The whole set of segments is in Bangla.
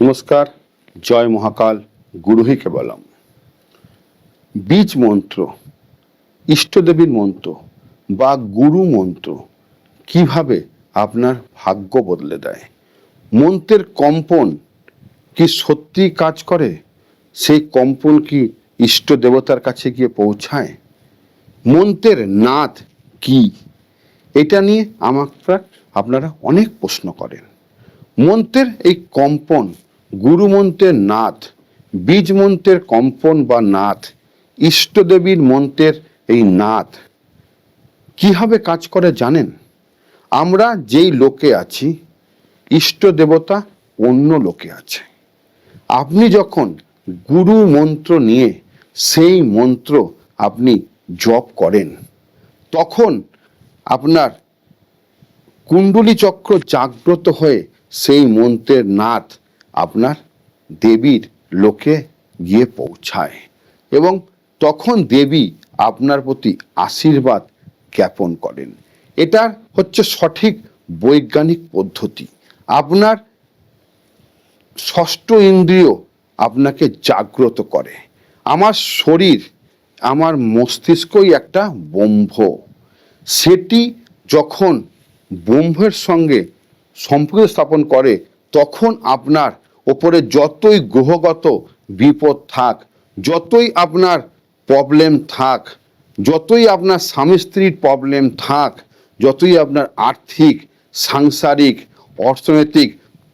নমস্কার, জয় মহাকাল গুরুহিকে বলাম বীজ মন্ত্র, ইষ্টদেবীর মন্ত্র বা গুরু মন্ত্র কীভাবে আপনার ভাগ্য বদলে দেয়? মন্ত্রের কম্পন কি সত্যি কাজ করে? সেই কম্পন কি ইষ্ট দেবতার কাছে গিয়ে পৌঁছায়? মন্ত্রের নাদ কি? এটা নিয়ে আমার আপনারা অনেক প্রশ্ন করেন। মন্ত্রের এই কম্পন গুরু মন্ত্রের নাথ বীজ মন্ত্রের কম্পন বা নাথ, ইষ্টদেবীর মন্ত্রের এই নাথ। কীভাবে কাজ করে জানেন? আমরা যেই লোকে আছি ইষ্ট দেবতা অন্য লোকে আছে। আপনি যখন গুরু মন্ত্র নিয়ে সেই মন্ত্র আপনি জপ করেন, তখন আপনার কুণ্ডলী চক্র জাগ্রত হয়ে সেই মন্ত্রের নাথ আপনার দেবীর লোকে গিয়ে পৌঁছায়। এবং তখন দেবী আপনার প্রতি আশীর্বাদ জ্ঞাপন করেন। এটা হচ্ছে সঠিক বৈজ্ঞানিক পদ্ধতি। আপনার ষষ্ঠ ইন্দ্রিয় আপনাকে জাগ্রত করে। আমার শরীর, আমার মস্তিষ্কই একটা ব্রহ্ম। সেটি যখন ব্রহ্মের সঙ্গে সম্পর্ক স্থাপন করে তখন আপনার ওপরে যতই গ্রহগত বিপদ থাক, যতই আপনার প্রবলেম থাক, যতই আপনার স্বামী স্ত্রীর প্রবলেম থাক, যতই আপনার আর্থিক, সাংসারিক, অর্থনৈতিক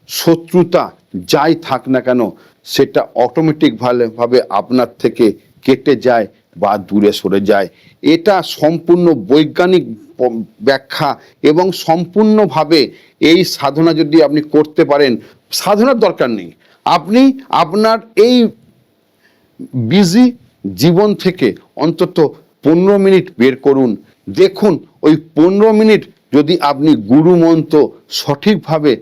শত্রুতা যাই থাক না কেন, সেটা অটোমেটিক ভাবে আপনার থেকে কেটে যায় বা দূরে সরে যায়। এটা সম্পূর্ণ বৈজ্ঞানিক ব্যাখ্যা এবং সম্পূর্ণভাবে এই সাধনা যদি আপনি করতে পারেন, সাধনার দরকার নেই। আপনি আপনার এই বিজি জীবন থেকে অন্তত পনেরো মিনিট বের করুন। দেখুন, ওই পনেরো মিনিট যদি আপনি গুরু মন্ত্র সঠিকভাবে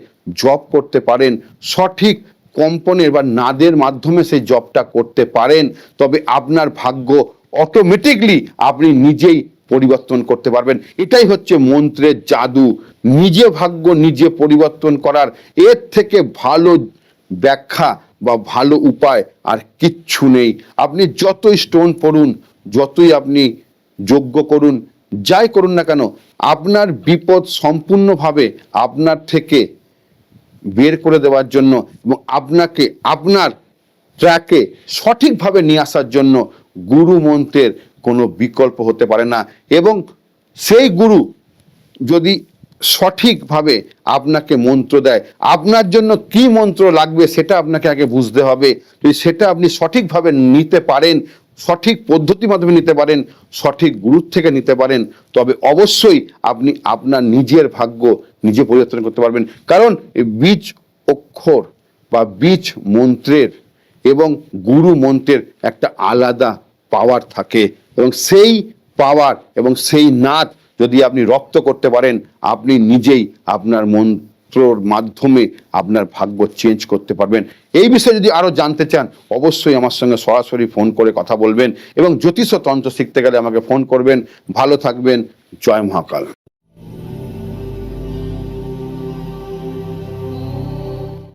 জপ করতে পারেন, সঠিক কম্পনের বা নাদের মাধ্যমে সেই জপটা করতে পারেন, তবে আপনার ভাগ্য অটোমেটিকলি আপনি নিজেই পরিবর্তন করতে পারবেন। এটাই হচ্ছে মন্ত্রের জাদু। নিজে ভাগ্য নিজে পরিবর্তন করার। এর থেকে ভালো ব্যাখ্যা বা ভালো উপায় আর কিচ্ছু নেই। আপনি যতই স্টোন পড়ুন, যতই আপনি যোগ্য করুন, যাই করুন না কেন, আপনার বিপদ সম্পূর্ণভাবে আপনার থেকে বের করে দেওয়ার জন্য এবং আপনাকে, আপনার ট্র্যাকে সঠিকভাবে নিয়ে আসার জন্য গুরু মন্ত্রের কোনো বিকল্প হতে পারে না। এবং সেই গুরু যদি সঠিকভাবে আপনাকে মন্ত্র দেয়, আপনার জন্য কি মন্ত্র লাগবে সেটা আপনাকে আগে বুঝতে হবে। যদি সেটা আপনি সঠিকভাবে নিতে পারেন, সঠিক পদ্ধতির মাধ্যমে নিতে পারেন, সঠিক গুরুর থেকে নিতে পারেন, তবে অবশ্যই আপনি আপনার নিজের ভাগ্য নিজে পরিবর্তন করতে পারবেন। কারণ বীজ অক্ষর বা বীজ মন্ত্রের এবং গুরু মন্ত্রের একটা আলাদা পাওয়ার থাকে। এবং সেই পাওয়ার এবং সেই নাচ যদি আপনি রক্ত করতে পারেন, আপনি নিজেই আপনার মন্ত্রর মাধ্যমে আপনার ভাগ্য চেঞ্জ করতে পারবেন। এই বিষয়ে যদি আরও জানতে চান, অবশ্যই আমার সঙ্গে সরাসরি ফোন করে কথা বলবেন এবং জ্যোতিষ তন্ত্র শিখতে গেলে আমাকে ফোন করবেন। ভালো থাকবেন। জয় মহাকাল।